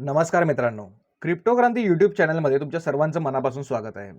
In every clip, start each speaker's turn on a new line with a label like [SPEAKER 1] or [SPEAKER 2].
[SPEAKER 1] नमस्कार मित्रांनो. क्रिप्टोक्रांती यूट्यूब चॅनलमध्ये तुमच्या सर्वांचं मनापासून स्वागत आहे.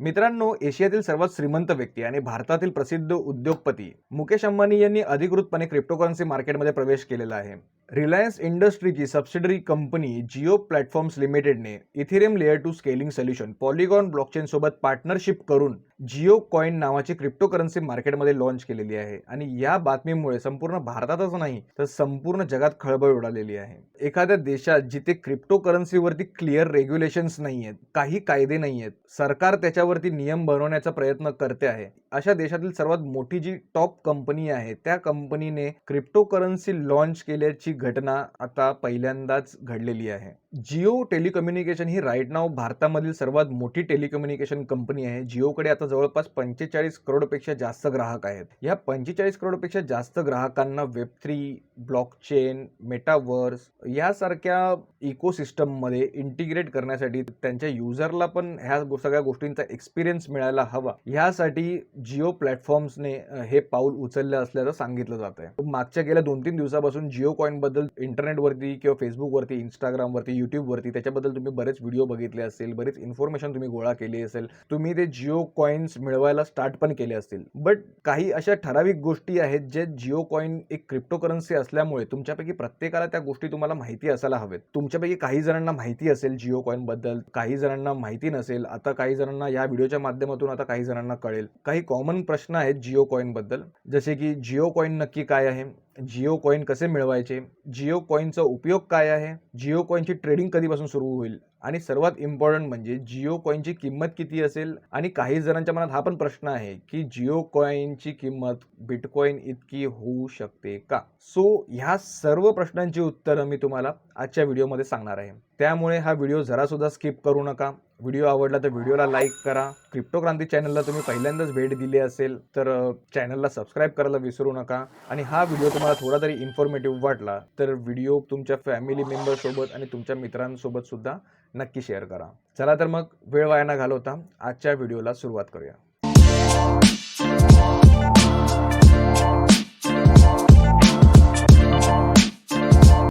[SPEAKER 1] मित्रांनो एशियातील सर्वात श्रीमंत व्यक्ती आणि भारतातील प्रसिद्ध उद्योगपती मुकेश अंबानी यांनी अधिकृतपणे क्रिप्टोकरन्सी मार्केटमध्ये प्रवेश केलेला आहे. रिलायन्स इंडस्ट्रीची subsidiary company Jio platforms लिमिटेडने Ethereum layer two scaling solution Polygon blockchain सोबत पार्टनरशिप करून जिओ कॉइन नावाची क्रिप्टोकरन्सी मार्केटमध्ये लॉन्च केलेली आहे. आणि या बातमीमुळे संपूर्ण भारतातच नाही तर संपूर्ण जगात खळबळ उडालेली आहे. एखाद्या देशात जिथे क्रिप्टोकरन्सीवरती क्लिअर रेग्युलेशन्स नाही आहेत काही कायदे नाही आहेत सरकार त्याच्यावरती नियम बनवण्याचा प्रयत्न करते आहे अशा देशातील सर्वात मोठी जी टॉप कंपनी आहे त्या कंपनीने क्रिप्टोकरन्सी लॉन्च केल्याची घटना आता पहिल्यांदाच घडलेली आहे. जिओ टेलिकम्युनिकेशन ही राईट नाव भारतामधील सर्वात मोठी टेलिकम्युनिकेशन कंपनी आहे. जिओकडे आता जवळपास पंचेचाळीस करोडपेक्षा जास्त ग्राहक आहेत. या पंचेचाळीस करोडपेक्षा जास्त ग्राहकांना वेब थ्री ब्लॉकचेन मेटावर्स यासारख्या इकोसिस्टममध्ये इंटिग्रेट करण्यासाठी त्यांच्या युजरला पण ह्या सगळ्या गोष्टींचा एक्सपिरियन्स मिळायला हवा. ह्यासाठी जिओ प्लॅटफॉर्म्सने हे पाऊल उचललं असल्याचं सांगितलं जात आहे. मागच्या गेल्या दोन तीन दिवसापासून जिओ कॉईनबद्दल इंटरनेटवरती किंवा फेसबुकवरती इंस्टाग्रामवरती युट्यूबवरती त्याच्याबद्दल तुम्ही बरेच व्हिडिओ बघितले असेल बरेच इन्फॉर्मेशन तुम्ही गोळा केली असेल तुम्ही ते जिओ कॉईन्स मिळवायला स्टार्ट पण केले असतील. बट काही अशा ठराविक गोष्टी आहेत जे जिओ कॉईन एक क्रिप्टोकरन्सी असल्यामुळे तुमच्यापैकी प्रत्येकाला त्या गोष्टी तुम्हाला माहिती असायला हवेत तुमच्यापैकी काही जणांना माहिती असेल जिओ कॉईनबद्दल काही जणांना माहिती नसेल आता काही जणांना या व्हिडिओच्या माध्यमातून आता काही जणांना कळेल. काही कॉमन प्रश्न आहेत जिओ कॉईनबद्दल जसे की जिओ कॉइन नक्की काय आहे? जिओ कॉईन कसे मिळवायचे? जिओ कॉईनचा उपयोग काय आहे? जिओ कॉईनची ट्रेडिंग कधीपासून सुरू होईल? आणि सर्वात इम्पॉर्टंट म्हणजे जिओ कॉइनची किंमत किती असेल? आणि काही जणांच्या मनात हा पण प्रश्न आहे की जिओ कॉईनची किंमत बिटकॉईन इतकी होऊ शकते का? सो ह्या सर्व प्रश्नांची उत्तरं मी तुम्हाला आजच्या व्हिडिओमध्ये सांगणार आहे. त्यामुळे हा व्हिडिओ जरासुद्धा स्किप करू नका. व्हिडिओ आवडला तर व्हिडिओला लाईक करा. क्रिप्टोक्रांती चॅनलला तुम्ही पहिल्यांदाच भेट दिली असेल तर चॅनलला सबस्क्राईब करायला विसरू नका. आणि हा व्हिडिओ तुम्हाला थोडा तरी इन्फॉर्मेटिव्ह वाटला तर व्हिडिओ तुमच्या फॅमिली मेंबरसोबत आणि तुमच्या मित्रांसोबत सुद्धा नक्की शेअर करा. चला तर मग वेळ वाया न घालवता आजच्या व्हिडिओला सुरुवात करूया.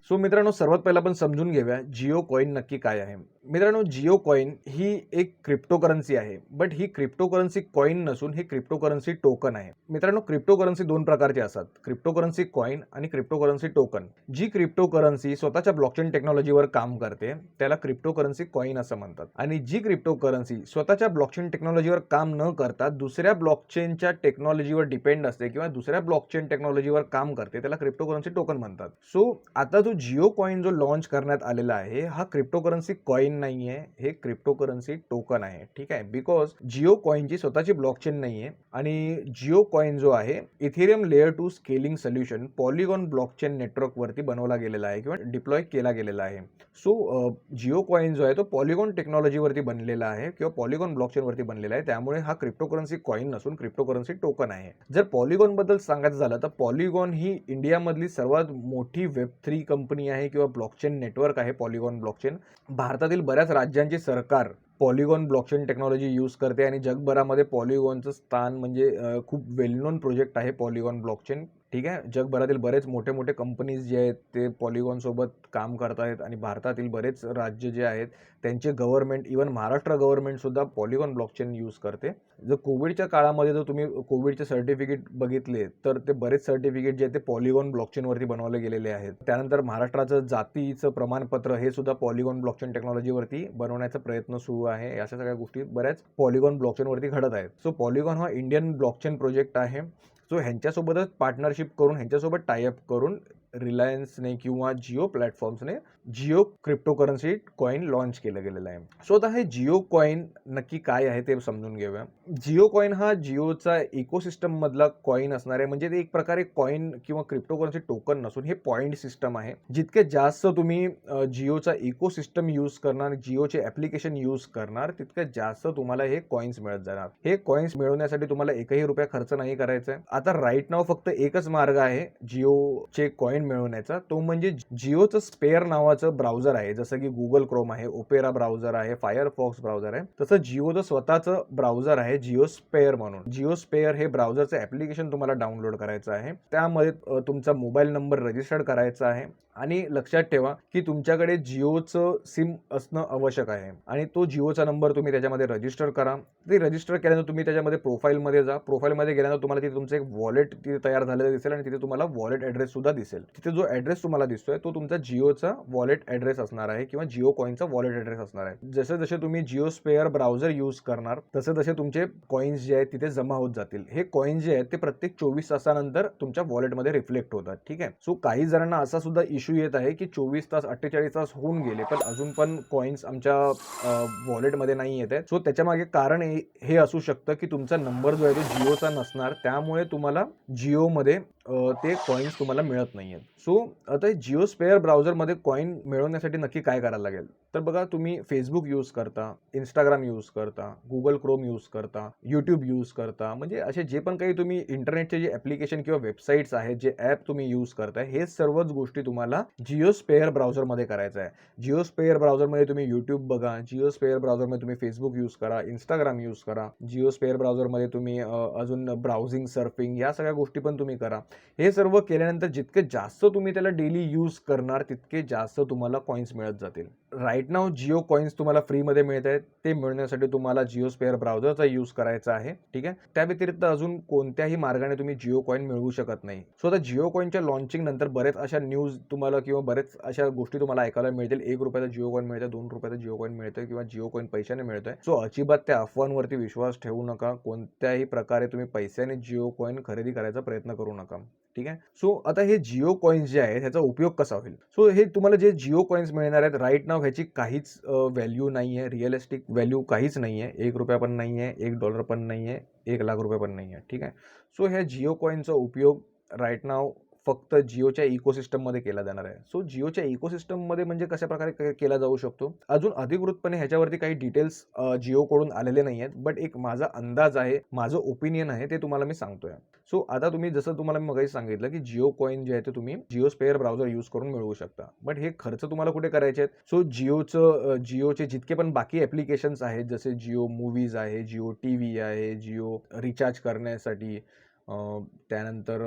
[SPEAKER 1] सो मित्रांनो सर्वात पहिला आपण समजून घेऊया जिओ कॉईन नक्की काय आहे. मित्रांनो जिओ कॉईन ही एक क्रिप्टोकरन्सी आहे बट ही क्रिप्टोकरन्सी कॉईन नसून ही क्रिप्टोकरन्सी टोकन आहे. मित्रांनो क्रिप्टोकरन्सी दोन प्रकारचे असतात क्रिप्टोकरन्सी कॉईन आणि क्रिप्टोकरन्सी टोकन. जी क्रिप्टोकरन्सी स्वतःच्या ब्लॉकचेन टेक्नॉलॉजीवर काम करते त्याला क्रिप्टोकरन्सी कॉईन असं म्हणतात. आणि जी क्रिप्टोकरन्सी स्वतःच्या ब्लॉकचेन टेक्नॉलॉजीवर काम न करता दुसऱ्या ब्लॉकचेनच्या टेक्नॉलॉजीवर डिपेंड असते किंवा दुसऱ्या ब्लॉकचेन टेक्नॉलॉजीवर काम करते त्याला क्रिप्टोकरन्सी टोकन म्हणतात. सो आता जो जिओ कॉईन जो लॉन्च करण्यात आलेला आहे हा क्रिप्टोकरन्सी कॉईन कॉइन नाही आहे हे क्रिप्टोकरन्सी टोकन आहे ठीक आहे? बिकॉज जिओ कॉईनची स्वतःची ब्लॉकचेन नाही आहे आणि जिओ कॉईन जो आहे Ethereum layer two scaling solution Polygon blockchain नेटवर्कवरती बनवला गेलेला आहे किंवा डिप्लॉय केला गेलेला आहे. सो जिओ कॉईन जो आहे तो पॉलिगॉन टेक्नॉलॉजीवरती बनलेला आहे किंवा पॉलिगॉन ब्लॉकचेनवरती बनलेला आहे. त्यामुळे हा क्रिप्टोकरन्सी कॉईन नसून क्रिप्टोकरन्सी टोकन आहे. जर पॉलिगॉनबद्दल सांगायचं झालं तर पॉलिगॉन ही इंडियामधली सर्वात मोठी वेब थ्री कंपनी आहे किंवा ब्लॉकचेन नेटवर्क आहे पॉलिगॉन ब्लॉकचेन भारतातील बऱ्याच राज्यांची सरकार पॉलिगॉन ब्लॉकचेन टेक्नॉलॉजी यूज करते आणि जगभरामध्ये पॉलिगॉनचं स्थान म्हणजे खूप वेल नोन प्रोजेक्ट आहे पॉलिगॉन ब्लॉकचेन. ठीक आहे? जगभरातील बरेच मोठे मोठे कंपनीज जे आहेत ते पॉलिगॉनसोबत काम करत आहेत आणि भारतातील बरेच राज्य जे आहेत त्यांचे गव्हर्नमेंट इवन महाराष्ट्र गव्हर्नमेंटसुद्धा पॉलिगॉन ब्लॉकचेन यूज करते. जर कोविडच्या काळामध्ये जर तुम्ही कोविडचे सर्टिफिकेट बघितले तर ते बरेच सर्टिफिकेट जे आहेत ते पॉलिगॉन ब्लॉकचेनवरती बनवले गेलेले आहेत. त्यानंतर महाराष्ट्राचं जातीचं प्रमाणपत्र हे सुद्धा पॉलिगॉन ब्लॉकचेन टेक्नॉलॉजीवरती बनवण्याचा प्रयत्न सुरू आहे. अशा सगळ्या गोष्टी बऱ्याच पॉलिगॉन ब्लॉकचेनवरती घडत आहेत. सो पॉलिगॉन हा इंडियन ब्लॉकचेन प्रोजेक्ट आहे. सो ह्यांच्यासोबतच पार्टनरशिप करून ह्यांच्यासोबत टायअप करून रिलायन्सने किंवा जिओ प्लॅटफॉर्म्सने जिओ क्रिप्टोकरन्सी कॉईन लॉन्च केलं गेलेलं आहे. सो आता हे जिओ कॉईन नक्की काय आहे ते समजून घेऊया. जिओ कॉईन हा जिओचा इकोसिस्टममधला मधला असणार आहे. म्हणजे ते एक प्रकारे कॉईन किंवा क्रिप्टोकरन्सी टोकन नसून हे पॉइंट सिस्टम आहे. जितके जास्त तुम्ही जिओचा इकोसिस्टम यूज करणार जिओचे ऍप्लिकेशन यूज करणार तितके जास्त तुम्हाला हे कॉईन्स मिळत जाणार. हे कॉईन्स मिळवण्यासाठी तुम्हाला एकही रुपया खर्च नाही करायचा आहे. आता राईट नाव फक्त एकच मार्ग आहे जिओचे कॉईन मिळवण्याचा. तो म्हणजे जिओचं स्पेअर नावाचं ब्राउझर आहे. जसं की गुगल क्रोम आहे ओपेरा ब्राउझर आहे फायरफॉक्स ब्राउझर आहे. तसं जिओचं स्वतःचं ब्राउझर आहे जिओ स्पेअर म्हणून. जिओ स्पेअर हे ब्राउझरचं ऍप्लिकेशन तुम्हाला डाउनलोड करायचं आहे. त्यामध्ये तुमचा मोबाईल नंबर रजिस्टर्ड करायचा आहे. आणि लक्षात ठेवा की तुमच्याकडे जिओचं सिम असणं आवश्यक आहे. आणि तो जिओचा नंबर तुम्ही त्याच्यामध्ये रजिस्टर करा. ते रजिस्टर केल्यानंतर तुम्ही त्याच्यामध्ये प्रोफाईलमध्ये जा. प्रोफाईलमध्ये गेल्यानंतर तुम्हाला तिथे तुमचं एक वॉलेट तिथे तयार झालेलं दिसेल आणि तिथे तुम्हाला वॉलेट ॲड्रेस सुद्धा दिसेल. तिथे जो ॲड्रेस तुम्हाला दिसतोय तो तुमचा जिओचा वॉलेट ॲड्रेस असणार आहे किंवा जिओ कॉईनचा वॉलेट ॲड्रेस असणार आहे. जसे जसे तुम्ही जिओ स्पेअर ब्राउझर यूज करणार तसे तसे तुमचे कॉईन्स जे आहेत तिथे जमा होत जातील. हे कॉईन्स जे आहेत ते प्रत्येक चोवीस तासानंतर तुमच्या वॉलेटमध्ये रिफ्लेक्ट होतात. ठीक आहे? सो काही जणांना असा सुद्धा इश्यू येत आहे की चोवीस तास अठ्ठेचाळीस तास होऊन गेले पण अजून पण कॉईन्स आमच्या वॉलेटमध्ये नाही येत आहेत. सो त्याच्यामागे कारण हे हे असू शकतं की तुमचा नंबर जो आहे तो जिओचा नसणार. त्यामुळे तुम्हाला जिओमध्ये ते कॉईन्स तुम्हाला मिळत नाही आहेत सो आता जिओ स्पेअर ब्राउझरमध्ये कॉईन मिळवण्यासाठी नक्की काय करायला लागेल? तर बघा तुम्ही फेसबुक यूज करता इंस्टाग्राम यूज करता गुगल क्रोम यूज करता यूट्यूब यूज करता म्हणजे असे जे पण काही तुम्ही इंटरनेटचे जे ॲप्लिकेशन किंवा वेबसाईट्स आहेत जे ॲप तुम्ही यूज करताय हे सर्वच गोष्टी तुम्हाला जिओ स्पेअर ब्राउझरमध्ये करायचं आहे. जिओ स्पेअर ब्राउझरमध्ये तुम्ही यूट्यूब बघा जिओ स्पेअर ब्राउझरमध्ये तुम्ही फेसबुक यूज करा इंस्टाग्राम यूज करा जिओ स्पेअर ब्राउझरमध्ये तुम्ही अजून ब्राउझिंग सर्फिंग या सगळ्या गोष्टी पण तुम्ही करा. हे सर्व केल्यानंतर जितके जास्त तुम्ही त्याला डेली यूज करणार तितके जास्त तुम्हाला कॉईन्स मिळत जातील. राईट नाव जिओ कॉईन्स तुम्हाला फ्रीमध्ये मिळत आहेत. ते मिळण्यासाठी तुम्हाला जिओ स्पेअर ब्राउझरचा यूज करायचा आहे. ठीक आहे? त्या व्यतिरिक्त अजून कोणत्याही मार्गाने तुम्ही जिओ कॉईन मिळवू शकत नाही. सो आता जिओ कॉईनच्या लॉन्चिंग नंतर बरेच अशा न्यूज तुम्हाला किंवा बरेच अशा गोष्टी तुम्हाला ऐकायला मिळतील. एक रुपयाचा जिओ कॉईन मिळतं दोन रुपयाचा जिओ कॉईन मिळतं किंवा जिओ कॉईन पैशाने मिळतोय. सो अजिबात त्या अफवांवरती विश्वास ठेवू नका. कोणत्याही प्रकारे तुम्ही पैशाने जिओ कॉईन खरेदी करायचा प्रयत्न करू नका. ठीक आहे? सो आता हे जिओ कॉईन्स जे आहेत ह्याचा उपयोग कसा होईल? सो हे तुम्हाला जे जिओ कॉईन्स मिळणार आहेत राईट नाव ह्याची काहीच व्हॅल्यू नाही आहे रिअलिस्टिक व्हॅल्यू काहीच नाही आहे एक रुपया पण नाही आहे एक डॉलर पण नाही आहे एक लाख रुपये पण नाही आहे ठीक आहे? सो ह्या जिओ कॉईनचा उपयोग राईट नाव फक्त जिओच्या इकोसिस्टममध्ये केला जाणार आहे. सो जिओच्या इकोसिस्टममध्ये म्हणजे कशा प्रकारे केला जाऊ शकतो? अजून अधिकृतपणे ह्याच्यावरती काही डिटेल्स जिओकडून आलेले नाही आहेत बट एक माझा अंदाज आहे माझं ओपिनियन आहे ते तुम्हाला मी सांगतोय. सो आता तुम्ही जसं तुम्हाला मी मगाशी सांगितलं की जिओ कॉईन जे आहे ते तुम्ही जिओ स्पेअर ब्राउझर यूज करून मिळवू शकता. बट हे खर्च तुम्हाला कुठे करायचे आहेत? सो जिओचं जिओचे जितके पण बाकी ॲप्लिकेशन्स आहेत जसे जिओ मूवीज आहे जिओ टी व्ही आहे जिओ रिचार्ज करण्यासाठी त्यानंतर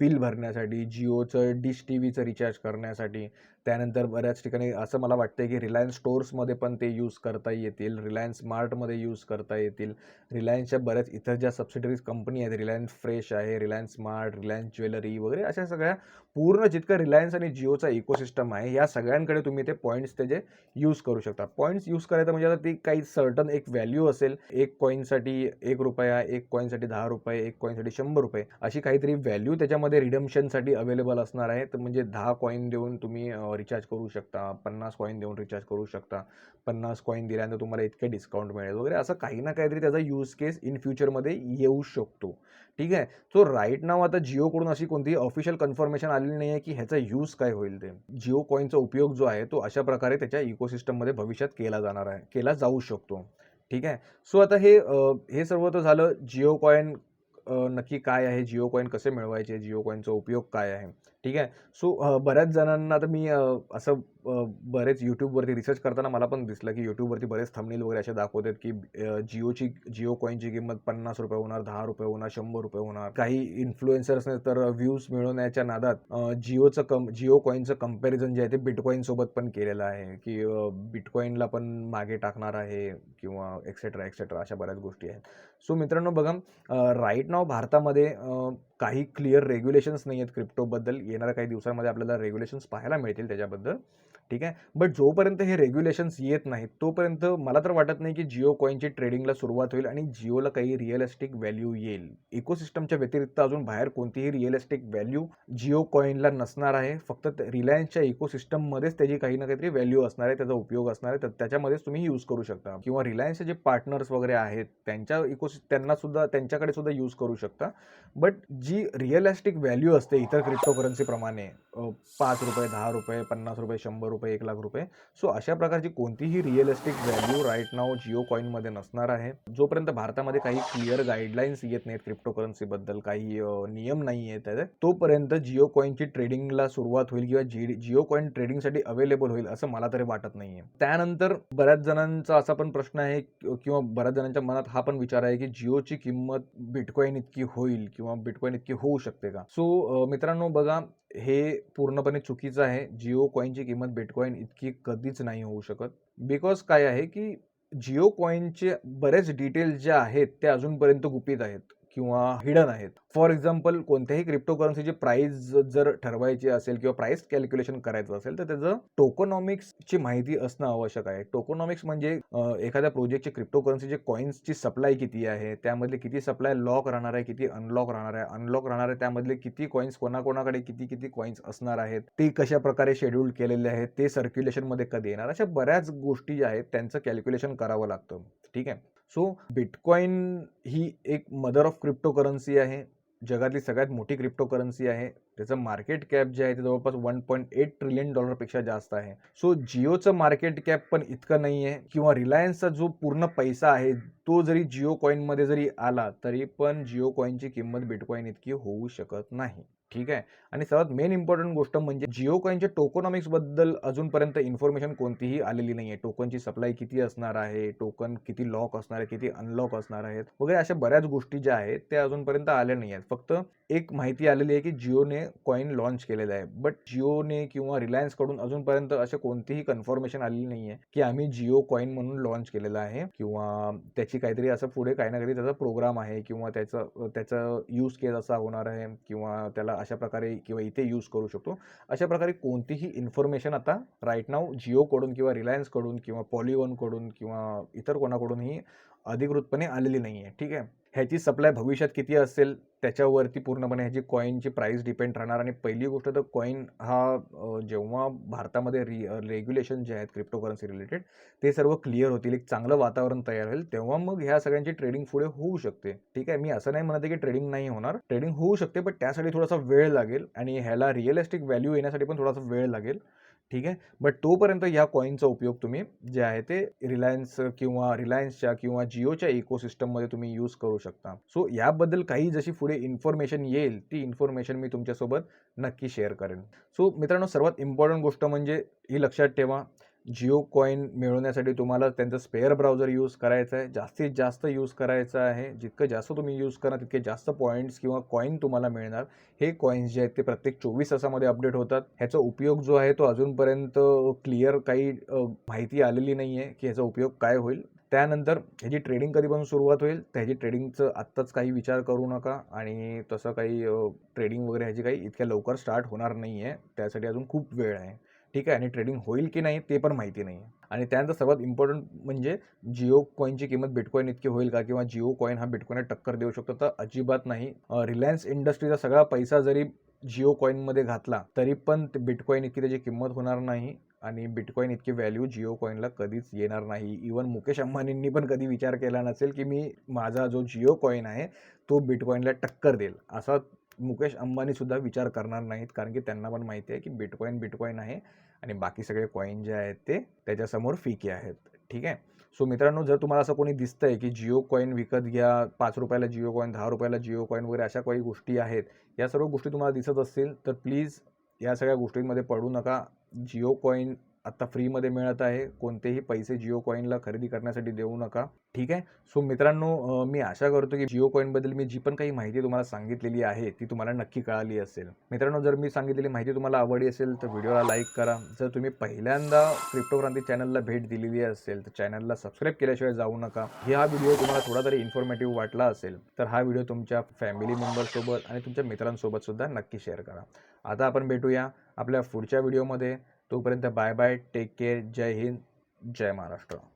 [SPEAKER 1] बिल भरण्यासाठी जिओचं डिश टी व्हीचं रिचार्ज करण्यासाठी त्यानंतर बऱ्याच ठिकाणी असं मला वाटतं की रिलायन्स स्टोर्समध्ये पण ते यूज करता येतील रिलायन्स स्मार्टमध्ये यूज करता येतील. रिलायन्सच्या बऱ्याच इतर ज्या सबसिडरीज कंपनी आहेत रिलायन्स फ्रेश आहे रिलायन्स स्मार्ट रिलायन्स ज्वेलरी वगैरे अशा सगळ्या पूर्ण जितकं रिलायन्स आणि जिओचा इकोसिस्टम आहे या सगळ्यांकडे तुम्ही ते पॉईंट्स त्याचे यूज करू शकता. पॉईंट्स यूज करायचं म्हणजे आता ती काही सर्टन एक व्हॅल्यू असेल. एक कॉईनसाठी एक रुपया एक कॉईनसाठी दहा रुपये एक कॉईनसाठी शंभर रुपये. अशी काहीतरी व्हॅल्यू त्याच्यामध्ये रिडम्शनसाठी अवेलेबल असणार आहे. तर म्हणजे दहा कॉईन देऊन तुम्ही रिचार्ज करू शकता. पन्नास कॉईन देऊन रिचार्ज करू शकता. पन्नास कॉईन दिल्यानंतर तुम्हाला इतके डिस्काउंट मिळेल वगैरे. असं काही ना काहीतरी त्याचा यूज केस इन फ्युचरमध्ये येऊ शकतो. ठीक आहे? सो राईट नाव आता जिओकडून अशी कोणतीही ऑफिशियल कन्फर्मेशन आलेली नाही आहे की ह्याचा यूज काय होईल ते. जिओ कॉईनचा उपयोग जो आहे तो अशा प्रकारे त्याच्या इकोसिस्टममध्ये भविष्यात केला जाणार आहे. केला जाऊ शकतो. ठीक आहे? सो आता हे हे सर्व तर झालं जिओ कॉईन नक्की काय आहे? जिओ कॉईन कसे मिळवायचे? जिओ कॉईनचा उपयोग काय आहे? ठीक आहे. सो बऱ्याच जणांना तर मी असं बरेच यूट्यूबवरती रिसर्च करताना मला पण दिसलं की यूट्यूबवरती बरेच थंबनेल वगैरे असे दाखवतात की जिओची जिओ कॉईनची किंमत पन्नास रुपये होणार दहा रुपये होणार शंभर रुपये होणार. काही इन्फ्लुएन्सर्सने तर व्ह्यूज मिळवण्याच्या नादात जिओचं कम जिओ कॉईनचं कंपॅरिझन जे आहे ते बिटकॉईन सोबत पण केलेलं आहे की बिटकॉईनला पण मागे टाकणार आहे किंवा एक्सेट्रा एक्सेट्रा अशा बऱ्याच गोष्टी आहेत. सो मित्रांनो बघा राईट नाव भारतामध्ये काही क्लिअर रेग्युलेशन्स नाही आहेत क्रिप्टोबद्दल येणाऱ्या काही दिवसांमध्ये आपल्याला रेग्युलेशन्स पाहायला मिळतील त्याच्याबद्दल. ठीक आहे? बट जोपर्यंत हे रेग्युलेशन्स येत नाहीत तोपर्यंत मला तर वाटत नाही की जिओ कॉईनची ट्रेडिंगला सुरुवात होईल आणि जिओला काही रिअलिस्टिक व्हॅल्यू येईल. इकोसिस्टमच्या व्यतिरिक्त अजून बाहेर कोणतीही रिअलिस्टिक व्हॅल्यू जिओ कॉईनला नसणार आहे. फक्त रिलायन्सच्या इकोसिस्टममध्येच त्याची काही ना काहीतरी व्हॅल्यू असणार आहे त्याचा उपयोग असणार आहे. तर त्याच्यामध्येच तुम्ही यूज करू शकता. किंवा रिलायन्सचे जे पार्टनर्स वगैरे आहेत त्यांच्या इकोसिस त्यांना सुद्धा त्यांच्याकडे सुद्धा यूज करू शकता. बट जी रिअलिस्टिक व्हॅल्यू असते इतर क्रिप्टोकरन्सीप्रमाणे पाच रुपये दहा रुपये पन्नास रुपये शंभर रुपये एक लाख रुपये. सो अशा प्रकारची कोणतीही रिअलिस्टिक व्हॅल्यू राईट नाव जिओ कॉईनमध्ये नसणार आहे. जोपर्यंत भारतामध्ये काही क्लिअर गाईडलाईन्स येत नाहीत क्रिप्टोकरन्सीबद्दल काही नियम नाही आहेत त्याचे तोपर्यंत जिओ कॉईनची ट्रेडिंगला सुरुवात होईल किंवा जी जिओ कॉईन ट्रेडिंगसाठी अवेलेबल होईल असं मला तरी वाटत नाही आहे त्यानंतर बऱ्याच जणांचा असा पण प्रश्न आहे किंवा बऱ्याच जणांच्या मनात हा पण विचार आहे की जिओची किंमत बिटकॉईन इतकी होईल किंवा बिटकॉईन इतकी होऊ शकते का? सो मित्रांनो बघा हे पूर्णपणे चुकीचं आहे. जिओ कॉईनची किंमत बिटकॉईन इतकी कधीच नाही होऊ शकत. बिकॉज काय आहे, की जिओ कॉईनचे बरेच डिटेल्स जे आहेत, ते अजूनपर्यंत गुपित आहेत किंवा हिडन आहेत. फॉर एक्झाम्पल कोणत्याही क्रिप्टोकरन्सीची प्राईस जर ठरवायची असेल किंवा प्राईस कॅल्क्युलेशन करायचं असेल, तर त्याचं टोकनॉमिक्सची माहिती असणं आवश्यक आहे. टोकनॉमिक्स म्हणजे एखाद्या प्रोजेक्टचे क्रिप्टोकरन्सीचे कॉइन्सची सप्लाय किती आहे, त्यामधले किती सप्लाय लॉक राहणार आहे, किती अनलॉक राहणार आहे, अनलॉक राहणार आहे त्यामधले किती कॉइन्स कोणाकोणाकडे किती-किती कॉइन्स असणार आहेत, ते कशा प्रकारे शेड्यूल केलेले आहेत, ते सर्क्युलेशनमध्ये कधी येणार, अशा बऱ्याच गोष्टी ज्या आहेत त्यांचं कॅल्क्युलेशन करावं लागतं. ठीक आहे. सो बिटकॉईन ही एक मदर ऑफ क्रिप्टोकरन्सी आहे. जगातली सगळ्यात मोठी क्रिप्टोकरन्सी आहे. त्याचं मार्केट कॅप जे आहे ते जवळपास $1.8 ट्रिलियन डॉलरपेक्षा जास्त आहे. सो जिओचं मार्केट कॅप पण इतकं नाही आहे किंवा रिलायन्सचा जो पूर्ण पैसा आहे, तो जरी जिओ कॉईनमध्ये जरी आला, तरी पण जिओ कॉईनची किंमत बिटकॉईन इतकी होऊ शकत नाही. ठीक आहे. आणि सर्वात मेन इम्पॉर्टंट गोष्ट म्हणजे जिओ कॉईनच्या टोकोनॉमिक्सबद्दल अजूनपर्यंत इन्फॉर्मेशन कोणतीही आलेली नाही आहे. टोकनची सप्लाय किती असणार आहे, टोकन किती लॉक असणार आहे, किती अनलॉक असणार आहेत वगैरे अशा बऱ्याच गोष्टी ज्या आहेत, त्या अजूनपर्यंत आल्या नाही आहेत. फक्त एक माहिती आलेली आहे, की जिओने कॉइन लॉन्च केलेलं आहे. बट जिओने किंवा रिलायन्सकडून अजूनपर्यंत असे कोणतीही कन्फर्मेशन आलेली नाही आहे, की आम्ही जिओ कॉईन म्हणून लॉन्च केलेलं आहे किंवा त्याची काहीतरी असं पुढे काही ना काहीतरी त्याचा प्रोग्राम आहे किंवा त्याचं त्याचं यूज केस असा होणार आहे किंवा त्याला अशा प्रकारे किंवा इथे यूज करू शकतो. अशा प्रकारे कोणतीही इन्फॉर्मेशन आता राईट नाऊ जिओकडून किंवा रिलायन्सकडून किंवा पॉलिगॉनकडून किंवा इतर कोणाकडूनही अधिकृतपणे आलेली नाही आहे. ठीक आहे. ह्याची सप्लाय भविष्यात किती असेल, त्याच्यावरती पूर्णपणे ह्याची कॉईनची प्राईस डिपेंड राहणार आणि पहिली गोष्ट तर कॉईन हा जेव्हा भारतामध्ये रि रेग्युलेशन जे आहेत क्रिप्टोकरन्सी रिलेटेड, ते सर्व क्लिअर होतील. एक चांगलं वातावरण तयार होईल. तेव्हा मग ह्या सगळ्यांची ट्रेडिंग पुढे होऊ शकते. ठीक आहे. मी असं नाही म्हणत आहे, की ट्रेडिंग नाही होणार. ट्रेडिंग होऊ शकते, पण त्यासाठी थोडासा वेळ लागेल आणि ह्याला रिअलिस्टिक व्हॅल्यू येण्यासाठी पण थोडासा वेळ लागेल. ठीक आहे. बट तोपर्यंत ह्या कॉईनचा उपयोग तुम्ही जे आहे ते रिलायन्स किंवा रिलायन्सच्या किंवा जिओच्या इकोसिस्टममध्ये तुम्ही यूज करू शकता. सो याबद्दल काही जशी पुढे इन्फॉर्मेशन येईल, ती इन्फॉर्मेशन मी तुमच्यासोबत नक्की शेअर करेन. सो मित्रांनो, सर्वात इम्पॉर्टंट गोष्ट म्हणजे ही लक्षात ठेवा, जिओ कॉईन मिळवण्यासाठी तुम्हाला त्यांचं स्पेअर ब्राउझर यूज करायचं आहे. जास्तीत जास्त यूज करायचं आहे. जितकं जास्त तुम्ही यूज करा तितके जास्त पॉईंट्स किंवा कॉईन तुम्हाला मिळणार. हे कॉईन्स जे आहेत, ते प्रत्येक 24 तासामध्ये अपडेट होतात. ह्याचा उपयोग जो आहे, तो अजूनपर्यंत क्लिअर काही माहिती आलेली नाही आहे, की ह्याचा उपयोग काय होईल. त्यानंतर ह्याची ट्रेडिंग कधीपासून सुरुवात होईल, तर ह्याची ट्रेडिंगचं आत्ताच काही विचार करू नका आणि तसं काही ट्रेडिंग वगैरे ह्याची काही इतक्या लवकर स्टार्ट होणार नाही आहे. त्यासाठी अजून खूप वेळ आहे. ठीक आहे. आणि ट्रेडिंग होईल की नाही, ते पण माहिती नाही आहे. आणि त्यानंतर सर्वात इम्पॉर्टंट म्हणजे जिओ कॉईनची किंमत बिटकॉईन इतकी होईल का? किंवा जिओ कॉईन हा बिटकॉईनला टक्कर देऊ शकतो? तर अजिबात नाही. रिलायन्स इंडस्ट्रीचा सगळा पैसा जरी जिओ कॉईनमध्ये घातला, तरी पण ते इतकी त्याची किंमत होणार नाही आणि बिटकॉईन इतकी व्हॅल्यू जिओ कॉईनला कधीच येणार नाही. इव्हन मुकेश अंबानींनी पण कधी विचार केला नसेल, की मी माझा जो जिओ कॉईन आहे, तो बिटकॉईनला टक्कर देईल. असा मुकेश अंबानीसुद्धा विचार करणार नाहीत. कारण की त्यांना पण माहिती आहे, की बिटकॉईन बिटकॉईन आहे आणि बाकी सगळे कॉईन जे आहेत, ते त्याच्यासमोर फिके आहेत. ठीक आहे. सो मित्रांनो, जर तुम्हाला असं कोणी दिसतं आहे की जिओ कॉईन विकत घ्या, पाच रुपयाला जिओ कॉईन दहा रुपयाला जिओ कॉईन वगैरे अशा काही गोष्टी आहेत. या सर्व गोष्टी तुम्हाला दिसत असतील, तर प्लीज या सगळ्या गोष्टींमध्ये पडू नका. जिओ कॉईन आत्ता फ्रीमध्ये मिळत आहे. कोणतेही पैसे जिओ कॉईनला खरेदी करण्यासाठी देऊ नका. ठीक आहे. सो मित्रांनो, मी आशा करतो, की जिओ कॉईनबद्दल मी जी पण काही माहिती तुम्हाला सांगितलेली आहे, ती तुम्हाला नक्की कळाली असेल. मित्रांनो, जर मी सांगितलेली माहिती तुम्हाला आवडली असेल, तर व्हिडिओला लाईक करा. जर तुम्ही पहिल्यांदा क्रिप्टोक्रांती चॅनलला भेट दिलेली असेल, तर चॅनलला सबस्क्राईब केल्याशिवाय जाऊ नका. हा व्हिडिओ तुम्हाला थोडा तरी इन्फॉर्मेटिव्ह वाटला असेल, तर हा व्हिडिओ तुमच्या फॅमिली मेंबरसोबत आणि तुमच्या मित्रांसोबत सुद्धा नक्की शेअर करा. आता आपण भेटूया आपल्या पुढच्या व्हिडिओमध्ये. तोपर्यंत बाय बाय. Take care. जय हिंद. जय महाराष्ट्र.